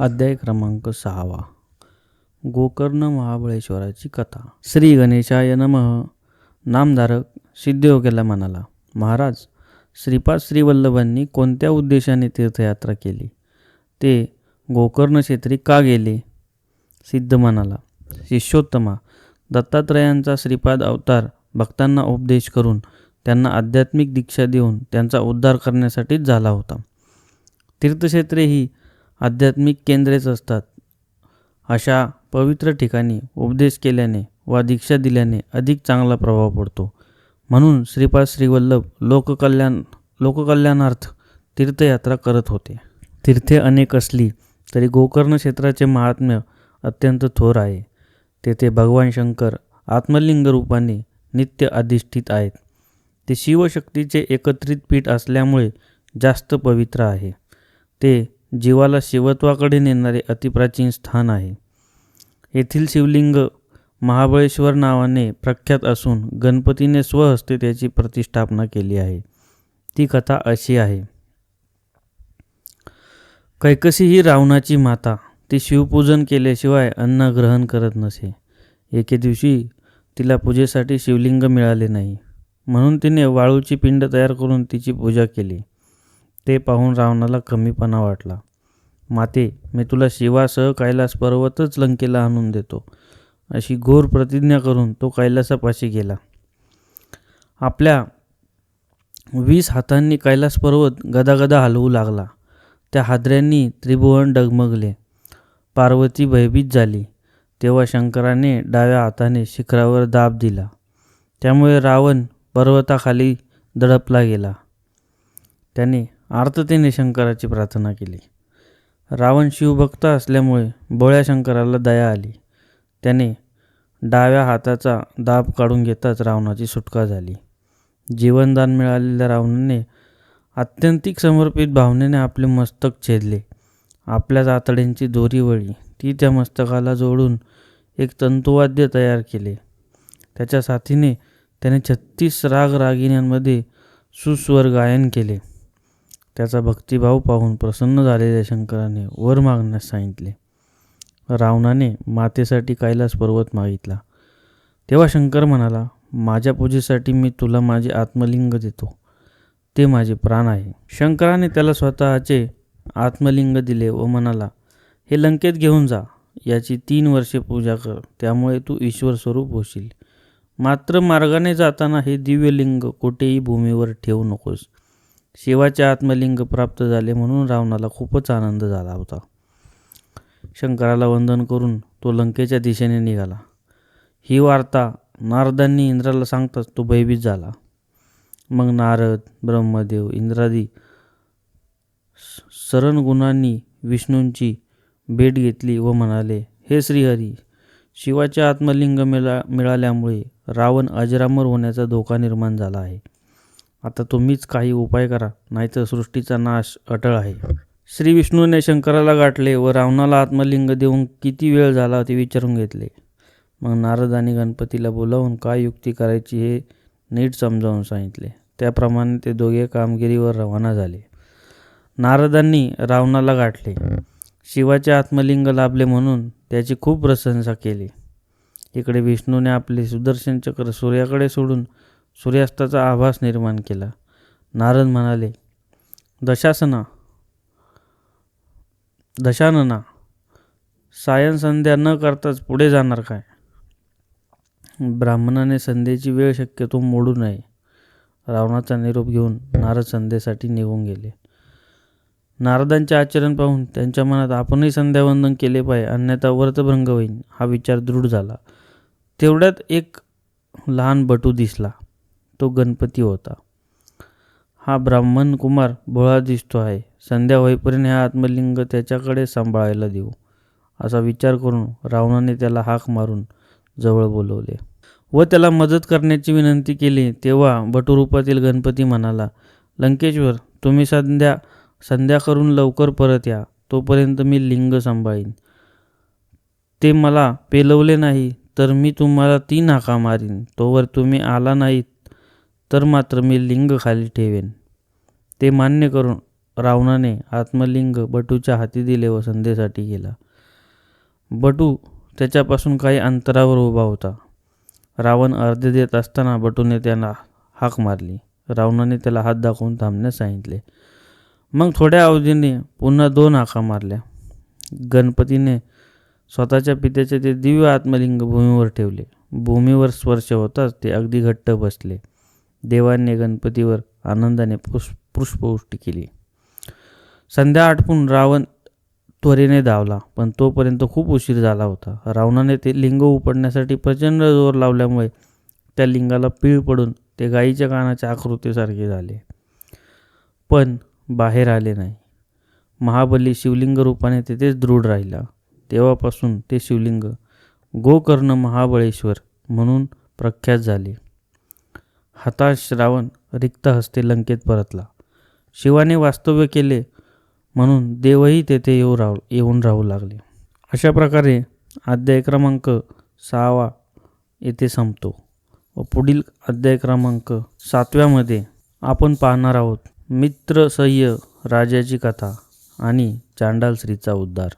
अध्याय क्रमांक सहावा. गोकर्ण महाबळेश्वराची कथा. श्री गणेशाय नमः. नामधारक सिद्धयोग्याला म्हणाला महाराज श्रीपाद श्रीवल्लभांनी कोणत्या उद्देशाने तीर्थयात्रा केली? ते गोकर्ण क्षेत्री का गेले? सिद्ध म्हणाला शिष्योत्तमा दत्तात्रयांचा श्रीपाद अवतार भक्तांना उपदेश करून त्यांना आध्यात्मिक दीक्षा देऊन त्यांचा उद्धार करण्यासाठीच झाला होता. तीर्थक्षेत्रे ही आध्यात्मिक केंद्रेच असतात. अशा पवित्र ठिकाणी उपदेश केल्याने वा दीक्षा दिल्याने अधिक चांगला प्रभाव पडतो. म्हणून श्रीपाद श्रीवल्लभ लोककल्याण लोककल्याणार्थ तीर्थयात्रा करत होते. तीर्थे अनेक असली तरी गोकर्ण क्षेत्राचे महात्म्य अत्यंत थोर आहे. तेथे भगवान शंकर आत्मलिंग रूपाने नित्य अधिष्ठित आहेत. ते शिवशक्तीचे एकत्रित पीठ असल्यामुळे जास्त पवित्र आहे. ते जीवाला शिवत्वाकडे नेणारे अतिप्राचीन स्थान आहे. येथील शिवलिंग महाबळेश्वर नावाने प्रख्यात असून गणपतीने स्वहस्ते त्याची प्रतिष्ठापना केली आहे. ती कथा अशी आहे. कैकसी ही रावणाची माता. ती शिवपूजन केल्याशिवाय अन्न ग्रहण करत नसे. एके दिवशी तिला पूजेसाठी शिवलिंग मिळाले नाही. म्हणून तिने वाळूची पिंड तयार करून तिची पूजा केली. ते पाहून रावणाला कमीपणा वाटला. माते मी तुला शिवासह कैलास पर्वतच लंकेला आणून देतो. अशी घोर प्रतिज्ञा करून तो कैलासापाशी गेला. आपल्या वीस हातांनी कैलास पर्वत गदागदा हलवू लागला. त्या हादऱ्यांनी त्रिभुवन डगमगले. पार्वती भयभीत झाली. तेव्हा शंकराने डाव्या हाताने शिखरावर दाब दिला. त्यामुळे रावण पर्वताखाली दडपला गेला. त्याने आर्ततेने शंकराची प्रार्थना केली. रावण शिवभक्त असल्यामुळे बोळ्या शंकराला दया आली. त्याने डाव्या हाताचा दाब काढून घेताच रावणाची सुटका झाली. जीवनदान मिळालेल्या रावणाने आत्यंतिक समर्पित भावनेने आपले मस्तक छेदले. आपल्या आतड्यांची दोरी वळी ती त्या मस्तकाला जोडून एक तंतुवाद्य तयार केले. त्याच्या साथीने त्याने छत्तीस राग रागिण्यांमध्ये सुस्वर गायन केले. त्याचा भक्तिभाव पाहून प्रसन्न झालेल्या शंकराने वर मागण्यास सांगितले. रावणाने मातेसाठी कैलास पर्वत मागितला. तेव्हा शंकर म्हणाला माझ्या पूजेसाठी मी तुला माझे आत्मलिंग देतो. ते माझे प्राण आहे. शंकराने त्याला स्वतःचे आत्मलिंग दिले व म्हणाला हे लंकेत घेऊन जा. याची तीन वर्षे पूजा कर. त्यामुळे तू ईश्वर स्वरूप होशील. मात्र मार्गाने जाताना हे दिव्यलिंग कुठेही भूमीवर ठेवू नकोस. शिवाचे आत्मलिंग प्राप्त झाले म्हणून रावणाला खूपच आनंद झाला होता. शंकराला वंदन करून तो लंकेच्या दिशेने निघाला. ही वार्ता नारदांनी इंद्राला सांगताच तो भयभीत झाला. मग नारद ब्रह्मदेव इंद्रादी सरण गुणांनी विष्णूंची भेट घेतली व म्हणाले हे श्रीहरी शिवाचे आत्मलिंग मिळा मिळाल्यामुळे रावण अजरामर होण्याचा धोका निर्माण झाला आहे. आता तुम्हीच काही उपाय करा नाहीतर सृष्टीचा नाश अटळ आहे. श्री विष्णूने शंकराला गाठले व रावणाला आत्मलिंग देऊन किती वेळ झाला ते विचारून घेतले. मग नारद आणि गणपतीला बोलावून काय युक्ती करायची हे नीट समजावून सांगितले. त्याप्रमाणे ते दोघे कामगिरीवर रवाना झाले. नारदांनी रावणाला गाठले. शिवाचे आत्मलिंग लाभले म्हणून त्याची खूप प्रशंसा केली. इकडे विष्णूने आपले सुदर्शन चक्र सूर्याकडे सोडून सूर्यास्ताचा आभास निर्माण केला. नारद म्हणाले दशासना दशानना सायन संध्या न करताच पुढे जाणार काय? ब्राह्मणाने संध्येची वेळ शक्यतो मोडू नये. रावणाचा निरोप घेऊन नारद संध्येसाठी निघून गेले. नारदांचे आचरण पाहून त्यांच्या मनात आपणही संध्यावंदन केले पाहिजे अन्यथा व्रतभंग होईल हा विचार दृढ झाला. तेवढ्यात एक लहान बटू दिसला. तो गणपती होता. हा ब्राह्मण कुमार भोळा दिसतो आहे. संध्या होईपर्यंत हा आत्मलिंग त्याच्याकडे सांभाळायला देऊ असा विचार करून रावणाने त्याला हाक मारून जवळ बोलवले. व त्याला मदत करण्याची विनंती केली. तेव्हा बटुरूपातील गणपती म्हणाला लंकेश्वर तुम्ही संध्या संध्या करून लवकर परत या. तोपर्यंत मी लिंग सांभाळीन. ते मला पेलवले नाही तर मी तुम्हाला तीन हाका मारीन. तोवर तुम्ही आला नाहीत तर मात्र मी लिंग खाली ठेवेन. ते मान्य करून रावणाने आत्मलिंग बटूच्या हाती दिले व संध्येसाठी गेला. बटू त्याच्यापासून काही अंतरावर उभा होता. रावण अर्धे देत असताना बटूने त्यांना हाक मारली. रावणाने त्याला हात दाखवून थांबण्यास सांगितले. मग थोड्या अवधीने पुन्हा दोन हाका मारल्या. गणपतीने स्वतःच्या पित्याचे ते दिव्य आत्मलिंग भूमीवर ठेवले. भूमीवर स्पर्श होताच ते अगदी घट्ट बसले. देवाने गणपतीवर आनंदाने पुष्प पुष्पवृष्टी केली. संध्या आटपून रावण त्वरेने धावला पण तोपर्यंत खूप उशीर झाला होता. रावणाने ते लिंग उपडण्यासाठी प्रचंड जोर लावल्यामुळे त्या लिंगाला पीळ पडून ते गाईच्या कानाच्या आकृतीसारखे झाले. पण बाहेर आले नाही. महाबली शिवलिंग रूपाने तेथेच दृढ राहिला. तेव्हापासून ते शिवलिंग गोकर्ण महाबळेश्वर म्हणून प्रख्यात झाले. हताश रावण रिक्त हस्ते लंकेत परतला. शिवाने वास्तव्य केले म्हणून देवही तेथे येऊ राहू येऊन राहू लागले. अशा प्रकारे अध्याय क्रमांक सहावा येथे संपतो व पुढील अध्याय क्रमांक सातव्यामध्ये आपण पाहणार आहोत मित्रसह्य राजाची कथा आणि चांडाल श्रीचा उद्धार.